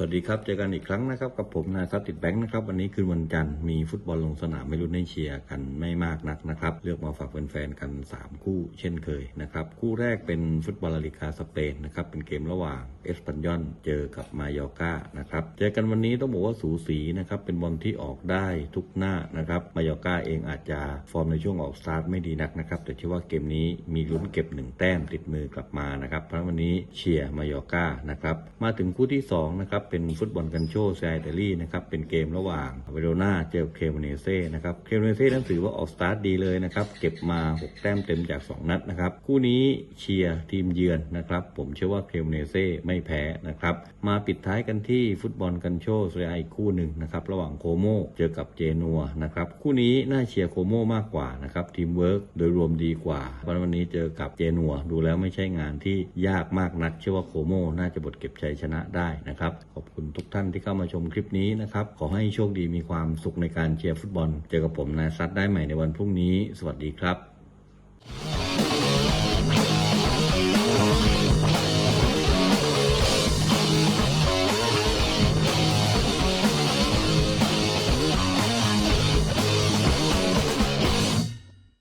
สวัสดีครับ เจอกันอีกครั้งนะครับ กับผมนายซับติดแบงค์นะครับ วันนี้คืนวันจันทร์มีฟุตบอลลงสนามไม่รู้ในเชียร์กันไม่มากนักนะครับ เลือกมาฝากแฟนๆกัน 3 คู่เช่นเคยนะครับ คู่แรกเป็นฟุตบอลลาลิกาสเปนนะครับ เป็นเกมระหว่างเอสปันยอนเจอกับมายอร์กานะครับ เจอกันวันนี้ต้องบอกว่าสูสีนะครับ เป็นบอลที่ออกได้ทุกหน้านะครับ มายอร์กาเองอาจจะฟอร์มในช่วงออกสตาร์ทไม่ดีนักนะครับ แต่เชื่อว่าเกมนี้มีลุ้นเก็บหนึ่งแต้มติดมือกลับมานะครับ เพราะวันนี้เชียร์มายอร์กานะครับ มาถึงคู่ที่2นะครับเป็นฟุตบอลกันโชเซอิตาลีนะครับเป็นเกมระหว่างเวโรนาเจอเคมเนเซ่นะครับเคมเนเซ่นั้นถือว่าออกสตาร์ทดีเลยนะครับเก็บมา 6 แต้มเต็มจาก 2 นัดนะครับคู่นี้เชียร์ทีมเยือนนะครับผมเชื่อว่าเคมเนเซ่ไม่แพ้นะครับมาปิดท้ายกันที่ฟุตบอลกันโชเซไอคู่หนึ่งนะครับระหว่างโคโมเจอกับเจนัวนะครับคู่นี้น่าเชียร์โคโมมากกว่านะครับทีมเวิร์กโดยรวมดีกว่าวันนี้เจอกับเจนัวดูแล้วไม่ใช่งานที่ยากมากนัก เชื่อว่าโคโมน่าจะบทเก็บชัยชนะได้นะครับขอบคุณทุกท่านที่เข้ามาชมคลิปนี้นะครับ ขอให้โชคดีมีความสุขในการเชียร์ฟุตบอล เจอกับผมนายซัดได้ใหม่ในวันพรุ่งนี้ สวัสดีครับ